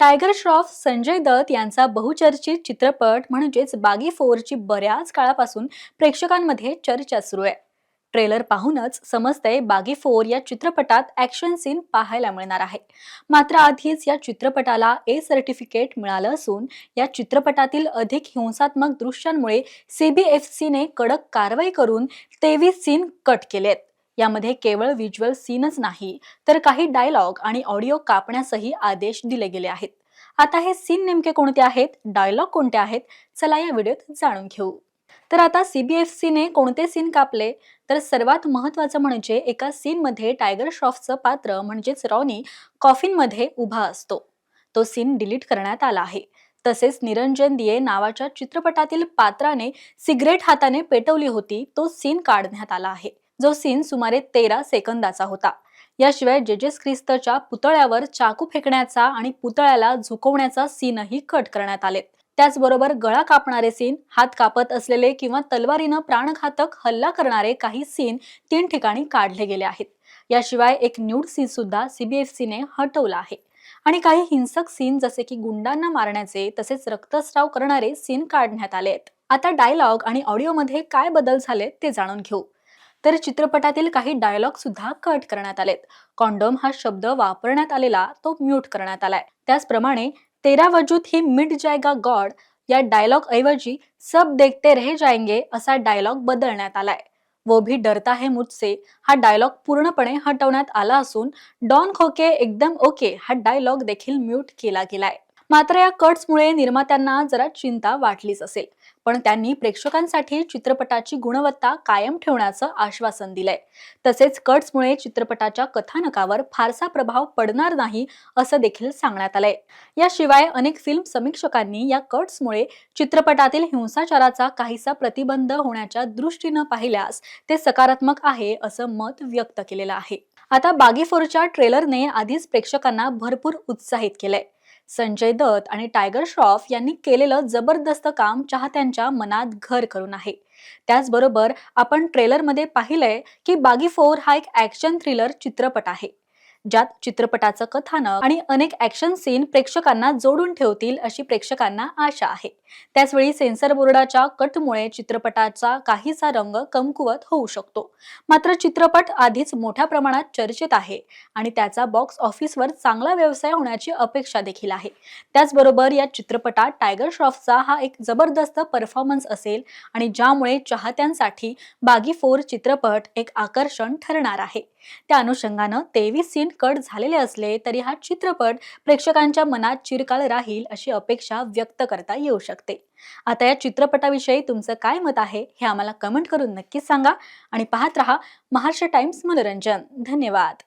Tiger Shroff Sanjay Dutt यांचा बहुचर्चित चित्रपट म्हणजेच बागी फोरची बऱ्याच काळापासून प्रेक्षकांमध्ये चर्चा सुरू आहे. ट्रेलर पाहूनच समजतंय बागी फोर या चित्रपटात ऍक्शन सीन पाहायला मिळणार आहे. मात्र आधीच या चित्रपटाला ए सर्टिफिकेट मिळालं असून या चित्रपटातील अधिक हिंसात्मक दृश्यांमुळे सीबीएफसीने कडक कारवाई करून तेवीस सीन कट केलेत. यामध्ये केवळ व्हिज्युअल सीनच नाही तर काही डायलॉग आणि ऑडिओ कापण्यासही आदेश दिले गेले आहेत. आता हे सीन नेमके कोणते आहेत? डायलॉग कोणते आहेत? चला या व्हिडिओत जाणून घेऊ. तर आता सीबीएफसीने कोणते सीन कापले? तर सर्वात महत्वाचं म्हणजे एका सीनमध्ये टायगर श्रॉफचं पात्र म्हणजेच रॉनी कॉफिनमध्ये उभा असतो. तो सीन डिलीट करण्यात आला आहे. तसेच निरंजन दिये नावाच्या चित्रपटातील पात्राने सिगरेट हाताने पेटवली होती तो सीन काढण्यात आला आहे. जो सीन सुमारे तेरा सेकंदाचा होता. याशिवाय जेजेस ख्रिस्तच्या पुतळ्यावर चाकू फेकण्याचा आणि पुतळ्याला झुकवण्याचा सीनही कट करण्यात आले. त्याचबरोबर गळा कापणारे सीन हात कापत असलेले किंवा तलवारीनं प्राणघातक हल्ला करणारे काही सीन तीन ठिकाणी काढले गेले आहेत. याशिवाय एक न्यूड सीन सुद्धा सीबीएफसीने हटवला आहे. आणि काही हिंसक सीन जसे की गुंडांना मारण्याचे तसेच रक्तस्राव करणारे सीन काढण्यात आले आहेत. आता डायलॉग आणि ऑडिओमध्ये काय बदल झाले ते जाणून घेऊ. तर चित्रपटातील काही डायलॉग सुद्धा कट करण्यात आलेत. कॉन्डोम हा शब्द वापरण्यात आलेला तो म्यूट करण्यात आलाय. त्याचप्रमाणे तेरा वजूद ही मिट जायगा गॉड या डायलॉग ऐवजी सब देखते रह जाएंगे असा डायलॉग बदलण्यात आलाय. वो भी डरता है मुझसे हा डायलॉग पूर्णपणे हटवण्यात आला असून डॉन खोके एकदम ओके हा डायलॉग देखील म्यूट केला गेलाय. मात्र या कट्समुळे निर्मात्यांना जरा चिंता वाटलीच असेल. पण त्यांनी प्रेक्षकांसाठी चित्रपटाची गुणवत्ता कायम ठेवण्याचं आश्वासन दिलंय. तसेच कट्समुळे चित्रपटाच्या कथानकावर फारसा प्रभाव पडणार नाही असं देखील सांगण्यात आलंय. याशिवाय अनेक फिल्म समीक्षकांनी या कट्समुळे चित्रपटातील हिंसाचाराचा काहीसा प्रतिबंध होण्याच्या दृष्टीनं पाहिल्यास ते सकारात्मक आहे असं मत व्यक्त केलेलं आहे. आता बागी फोरच्या ट्रेलरने आधीच प्रेक्षकांना भरपूर उत्साहित केलंय. संजय दत्त आणि टायगर श्रॉफ यांनी केलेलं जबरदस्त काम चाहत्यांच्या मनात घर करून आहे. त्याचबरोबर आपण ट्रेलरमध्ये पाहिलंय की बागी फोर हा एक ऍक्शन थ्रिलर चित्रपट आहे. ज्यात चित्रपटाचं कथानक आणि अनेक ऍक्शन सीन प्रेक्षकांना जोडून ठेवतील अशी प्रेक्षकांना आशा आहे. त्याचवेळी सेन्सर बोर्डाच्या कटमुळे चित्रपटाचा काहीसा रंग कमकुवत होऊ शकतो. मात्र चित्रपट आधीच मोठ्या प्रमाणात चर्चेत आहे आणि त्याचा बॉक्स ऑफिसवर चांगला व्यवसाय होण्याची अपेक्षा देखील आहे. त्याचबरोबर या चित्रपटात टायगर श्रॉफचा हा एक जबरदस्त परफॉर्मन्स असेल आणि ज्यामुळे चाहत्यांसाठी बागी फोर चित्रपट एक आकर्षण ठरणार आहे. त्या अनुषंगानं तेवीस सीन कट झालेले असले तरी हा चित्रपट प्रेक्षकांच्या मनात चिरकाल राहील अशी अपेक्षा व्यक्त करता येऊ शकते. शकते. आता या चित्रपटाविषयी तुमचं काय मत आहे हे आम्हाला कमेंट करून नक्कीच सांगा आणि पाहत रहा महाराष्ट्र टाइम्स मनोरंजन. धन्यवाद.